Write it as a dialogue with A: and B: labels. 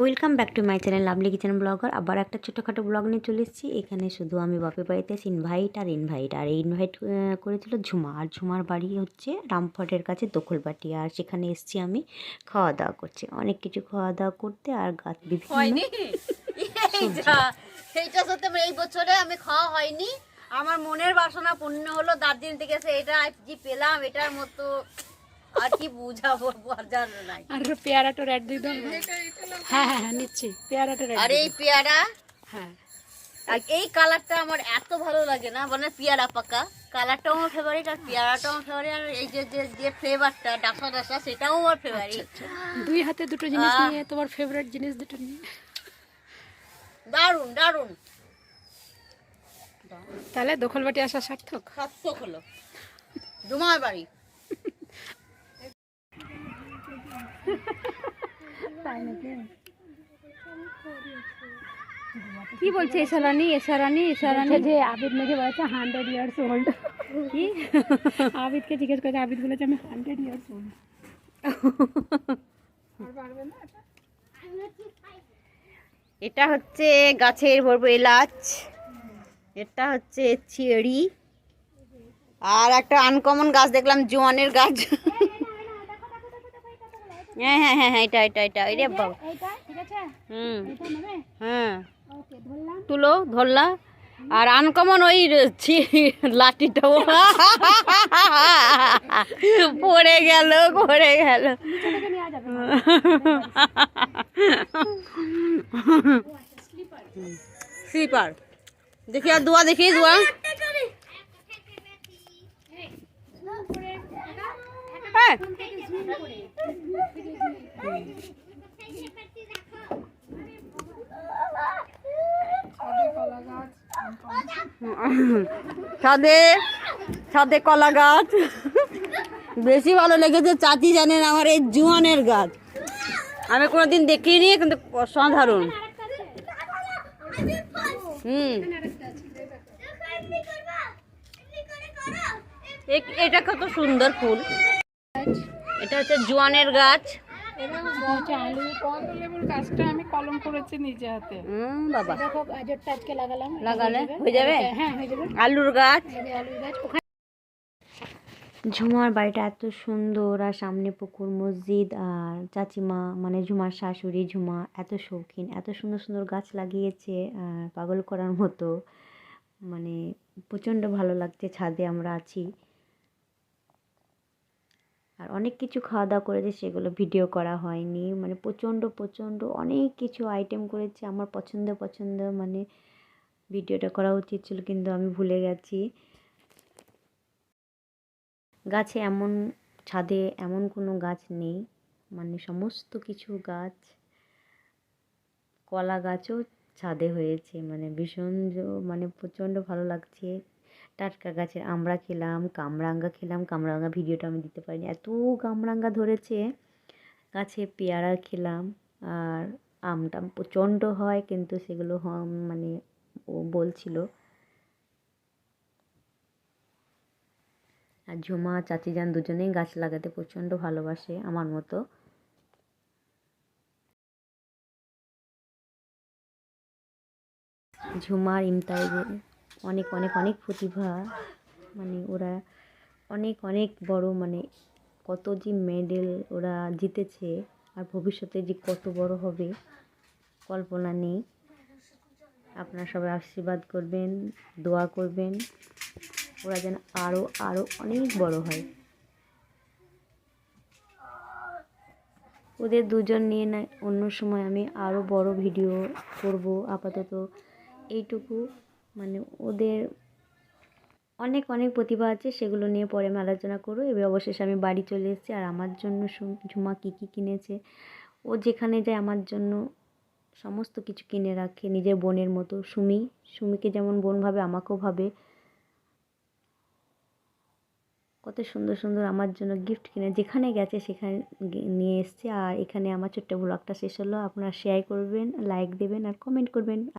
A: Welcome back to my channel lovely kitchen blogger আবার একটা ছোটোখাটো ব্লগ নিয়ে চলে এসেছি। এখানে শুধু আমি বাপের বাড়িতে ইনভাইট আর ইনভাইট আর ইনভাইট করেছিল ঝুমা। আর ঝুমার বাড়ি হচ্ছে রামফটের কাছে দখলবাটি আর সেখানে এসেছি আমি খাওয়া দাওয়া করছি। অনেক কিছু খাওয়া দাওয়া করতে আর গাছ বিভিন্ন
B: এইটা সত্যি এই বছরে আমি খাওয়া হয়নি। আমার মনের বাসনা পূর্ণ হলো দার্জিলিং থেকে এসে এটা পেলাম এটার মতো আর কি বুঝাবো বোঝার নাই।
C: আর পেয়ারাটা রেড দিয়ে দাও হ্যাঁ হ্যাঁ হ্যাঁ নিচ্ছি। পেয়ারাটা রেড
B: আর এই পেয়ারা?
C: হ্যাঁ।
B: আর এই কালারটা আমার এত ভালো লাগে না মানে পেয়ারা পাকা। কালারটাও আমার ফেভারিট আর পেয়ারাটাও আমার ফেভারিট আর এই যে যে যে ফ্লেভারটা ডাসা ডাসা সেটাও আমার ফেভারিট
C: দুই হাতে দুটো জিনিস। নিয়ে তোমার ফেভারিট জিনিস দুটো নিয়ে।
B: দারুণ দারুণ।
C: তাহলে দখলবাটি আসা সার্থক।
B: সার্থক হলো। ডুমার বাড়ি।
A: কি বলছে এসারানি এসারানি এসারানি
C: যে আবিদ নাকি বলেছে হান্ড্রেড ইয়ার্স ওল্ড
A: কি?
C: আবিদকে জিজ্ঞেস করেছে আবিদ বলেছে আমি হান্ড্রেড ইয়ার্স ওল্ড
B: এটা? হচ্ছে গাছের ভরবো এলাচ। এটা হচ্ছে চেরি। আর একটা আনকমন গাছ দেখলাম জোয়ানের গাছ। হ্যাঁ হ্যাঁ হ্যাঁ হ্যাঁ এটা এটা এটা রে বাবা। হুম। হ্যাঁ। তুলো ধরলা। আর আনকমন ওই লাঠিটাও পড়ে গেল পড়ে গেল। স্লিপার। দেখি আর দোয়া দেখি দোয়া। ছাদে ছাদে কলা গাছ। বেশি ভালো লেগেছে চাচি জানেন আমার এই জুয়ানের গাছ। আমি কোনোদিন দেখিনি, কিন্তু অসাধারণ। হুম। এটা কত সুন্দর ফুল। এটা হচ্ছে জোয়ানের গাছ। হয়ে
C: হ্যাঁ হয়ে
B: আলুর
A: ঝুমার বাড়িটা এত সুন্দর আর সামনে পুকুর মসজিদ আর চাচিমা মানে ঝুমার শাশুড়ি ঝুমা এত শৌখিন এত সুন্দর সুন্দর গাছ লাগিয়েছে আর পাগল করার মতো। মানে প্রচণ্ড ভালো লাগছে ছাদে আমরা আছি। আর অনেক কিছু খাওয়া দাওয়া করেছে, সেগুলো ভিডিও করা হয়নি। মানে প্রচণ্ড প্রচণ্ড অনেক কিছু আইটেম করেছে। আমার পছন্দ পছন্দ মানে ভিডিওটা করা উচিত ছিল, কিন্তু আমি ভুলে গেছি। গাছে এমন ছাদে এমন কোনো গাছ নেই। মানে সমস্ত কিছু গাছ, কলা গাছও ছাদে হয়েছে। মানে ভীষণ মানে প্রচণ্ড ভালো লাগছে। টাটকা গাছের আমরা খেলাম, কামরাঙ্গা খেলাম, কামরাঙ্গা ভিডিওটা আমি দিতে পারিনি। এত কামরাঙ্গা ধরেছে, গাছে পেয়ারা খেলাম আর আমটা প্রচণ্ড হয় কিন্তু সেগুলো মানে ও বলছিল। আর ঝুমা চাচি যান দুজনেই গাছ লাগাতে প্রচণ্ড ভালোবাসে আমার মতো। ঝুমার ইমতাজে অনেক অনেক অনেক প্রতিভা। মানে ওরা অনেক অনেক বড় মানে কত যে মেডেল ওরা জিতেছে আর ভবিষ্যতে যে কত বড় হবে কল্পনা নেই। আপনারা সবাই আশীর্বাদ করবেন, দোয়া করবেন। ওরা যেন আরও আরও অনেক বড় হয়। ওদের দুজন নিয়ে না অন্য সময় আমি আরও বড় ভিডিও করব। আপাতত এইটুকু। মানে ওদের অনেক অনেক প্রতিভা আছে, সেগুলো নিয়ে পরে আমি আলোচনা করব। এবার অবশেষে আমি বাড়ি চলে এসেছি আর আমার জন্য ঝুমা কী কী কিনেছে? ও যেখানে যায় আমার জন্য সমস্ত কিছু কিনে রাখে, নিজের বোনের মতো। সুমি, সুমিকে যেমন বোন ভাবে, আমাকেও ভাবে। কত সুন্দর সুন্দর আমার জন্য গিফট কিনে, যেখানে গেছে সেখানে নিয়ে এসছে। আর এখানে আমার ছোট্ট ব্লগটা শেষ হলো। আপনারা শেয়ার করবেন লাইক দেবেন আর কমেন্ট করবেন।